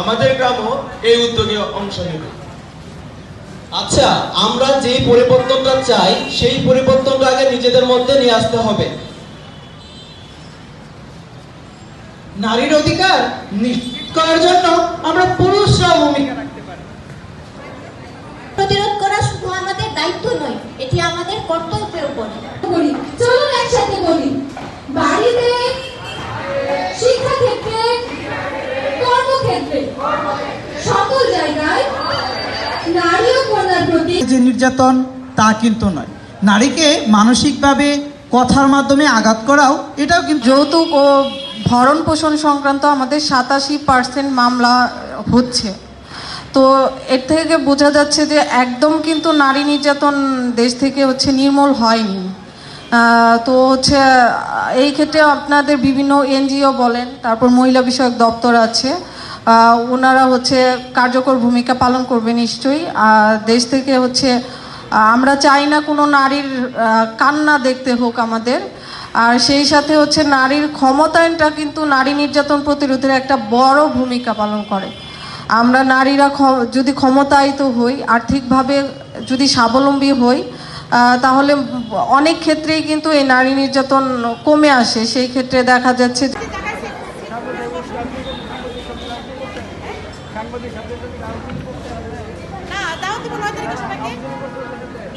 আমাদের গ্রামও এই উদ্যোগে অংশ নেবে। আচ্ছা আমরা যেই পরিবর্তনটা চাই, সেই পরিবর্তনটা আগে নিজেদের মধ্যে নিয়ে আসতে হবে। নারীর অধিকার নিশ্চিত করার জন্য আমরা পুরুষরাও ভূমিকা রাখতে পারি প্রতিরোধ করা শুধু আমাদের দায়িত্ব নয় এটি আমাদের কর্তব্যের পড়ে বলি চলুন একসাথে বলি বাড়িতে শিক্ষাক্ষেত্রে কর্মক্ষেত্রে সকল জায়গায় নারী ও কন্যার প্রতি যে নির্যাতন তা কিন্তু নয়। নারীকে মানসিকভাবে কথার মাধ্যমে আঘাত করাও এটাও কিন্তু যৌতুক ও ভরণ পোষণ সংক্রান্ত আমাদের সাতাশি পার্সেন্ট মামলা হচ্ছে। তো এর থেকে বোঝা যাচ্ছে যে একদম কিন্তু নারী নির্যাতন দেশ থেকে হচ্ছে নির্মূল হয়নি। তো হচ্ছে এই ক্ষেত্রে আপনাদের বিভিন্ন এনজিও বলেন তারপর মহিলা বিষয়ক দপ্তর আছে। ওনারা হচ্ছে কার্যকর ভূমিকা পালন করবে নিশ্চয়ই। দেশ থেকে হচ্ছে আমরা চাই না কোনো নারীর কান্না দেখতে হোক আমাদের। আর সেই সাথে হচ্ছে নারীর ক্ষমতায়নটা কিন্তু নারী নির্যাতন প্রতিরোধের একটা বড় ভূমিকা পালন করে। আমরা নারীরা যদি ক্ষমতায়িত হই, আর্থিকভাবে যদি স্বাবলম্বী হই তাহলে অনেক ক্ষেত্রেই কিন্তু এই নারী নির্যাতন কমে আসে। সেই ক্ষেত্রে দেখা যাচ্ছে না তাও তুমি নয় তারিখে সবাইকে?